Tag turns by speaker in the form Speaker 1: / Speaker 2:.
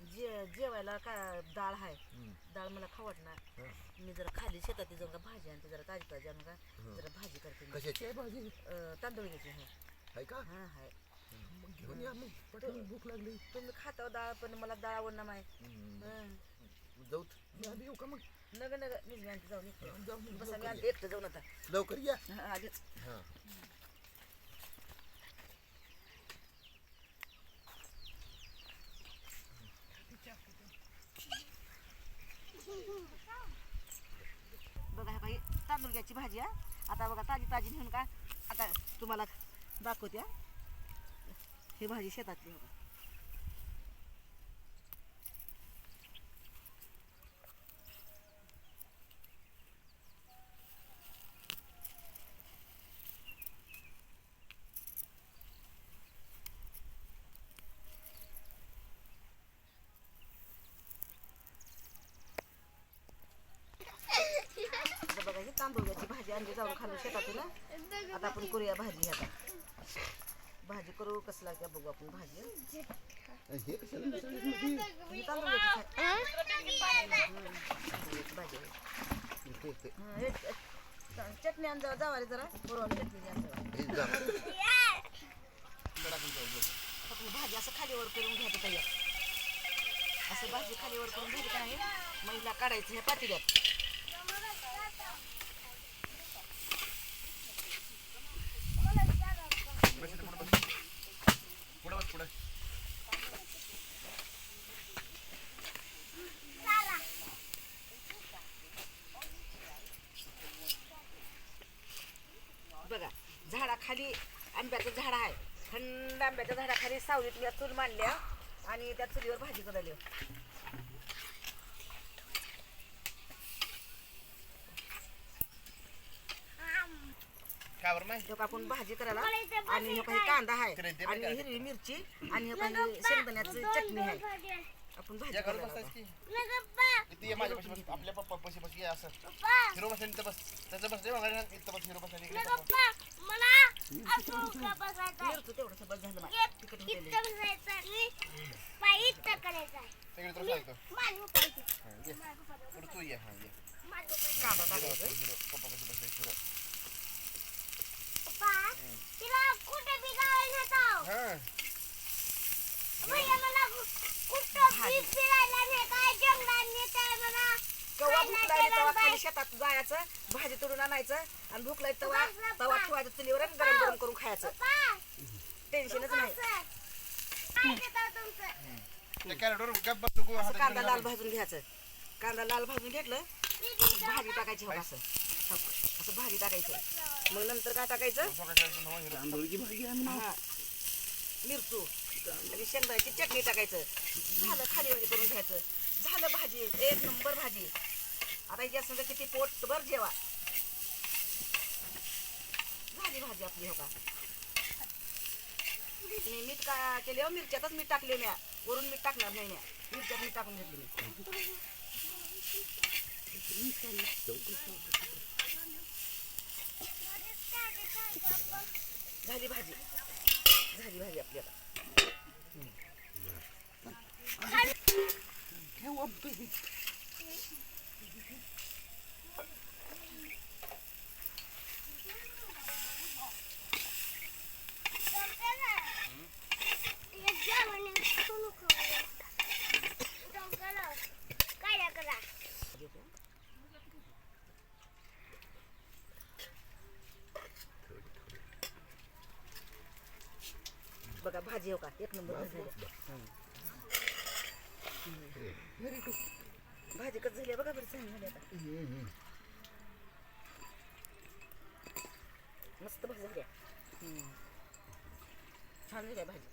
Speaker 1: जे जेवायला का डाळ आहे. डाळ मला खावटणार
Speaker 2: हा.
Speaker 1: मी जरा खाली शेतात जाऊन का भाजी आणते जरा ताजी ताजी आणून का जरा भाजी करते मी.
Speaker 2: कशाची? आहे भाजी?
Speaker 1: अं, तांदूळ घ्यायची आहे
Speaker 2: आहे का?
Speaker 1: हा हाय.
Speaker 2: मग घेऊन या मग. पटकन भूक लागली.
Speaker 1: तुम्ही खाता डाळ पण मला डाळ आवडणार नाही. हं.
Speaker 2: जाऊ मी आधी येऊ का मग?
Speaker 1: नग नग मी आणते जाऊन येते.
Speaker 2: जाऊन ये,
Speaker 1: बस मी आणते. एकटं जाऊन आता.
Speaker 2: लवकर या.
Speaker 1: हा, आधीच
Speaker 2: हा
Speaker 1: बघा काही तांदूळग्याची भाजी हा. आता बघा ताजी ताजी नेऊन का आता तुम्हाला दाखवते हे. ही भाजी शेतातली बघा आता बघा ही तांदूळग्याची भाजी आणली जाऊन खाल्ली शेतातून. आता आपण करूया भाजी आता. भाजी करू कसं लागते बघू आपण भाजी.
Speaker 2: हे कशाला
Speaker 1: ही भाजी.
Speaker 2: ही?
Speaker 1: हं, हे चटणी आण जावा जरा. बरोबर चटणी आण जावा भाजी असं खालीवर करून घ्यायचं तयार असं भाजी खालीवर करून घ्यायचं काय महिला काढायचं ह्या पातेल्यात बघा झाडाखाली आंब्याचं झाड आहे. थंड आंब्याच्या झाडाखाली सावलीत मी चूल मांडल्या आणि त्या चुलीवर भाजी करायली आपण भाजी करायला आणि हे काही कांदा आहे आणि हिरवी मिरची आणि हे काही शेंगदाण्याची चटणी आहे. आपण भाजी करायला
Speaker 3: बसायचं
Speaker 1: आता.
Speaker 3: की. इथे ये माझ्या पाशी बस. आपल्या पप्पा पाशी बस. ये असं. हिरो बस त्याचं बस हिरो बसला इकडे पप्पा.
Speaker 1: मिरची तेवढं सगळं झालं माझं. तिखट होतेलं.
Speaker 3: सगळे तुला सांगतो हा, ये पुढं तू ये हा ये
Speaker 1: कांदा टाकायचा
Speaker 3: हिरो पप्पा पाशी बसले हिरो
Speaker 4: कुठे बिघायला नेतो
Speaker 3: हा
Speaker 4: भैया मला कुठं बी फिरायला नेताय जंगलात नेताय मला
Speaker 1: केव्हा भूक शेतात जायचं भाजी तोडून आणायचं आणि भूक लागली तेव्हा तवा ठेवायचं चुलीवर आणि गरम गरम करून खायचं. टेन्शनच नाही.
Speaker 3: त्या कॅरेटवर गप बस
Speaker 1: असं कांदा लाल भाजून घ्यायचं. कांदा लाल भाजून घेतलं भाजी टाकायची हो असं. हो, असं भाजी टाकायचं. मग नंतर काय टाकायचं.
Speaker 2: तांदूळची भाजी आहे म्हणा.
Speaker 1: हा. मिरचू. आणि शेंगदाण्याची चटणी टाकायचं. झालं खाली भाजी करून घ्यायचं. झालं भाजी. एक नंबर भाजी. आता याच्या संग किती पोटभर जेवा. झाली भाजी आपली हो का? आणि मीठ का केले हो? मिरच्यातच मीठ टाकले म्या वरून मीठ टाकणार नाही म्या मिरच्यात मीठ टाकून घेतली मी. झाली भाजी. झाली भाजी आपली आता.
Speaker 2: ठेव
Speaker 1: बघा भाजी हो का? एक नंबर भाजी झाली
Speaker 2: Very good.
Speaker 1: भाजी कच झाली आहे बघा बरं छान झाली आता. मस्त भाजी झाली. छान झाली आहे भाजी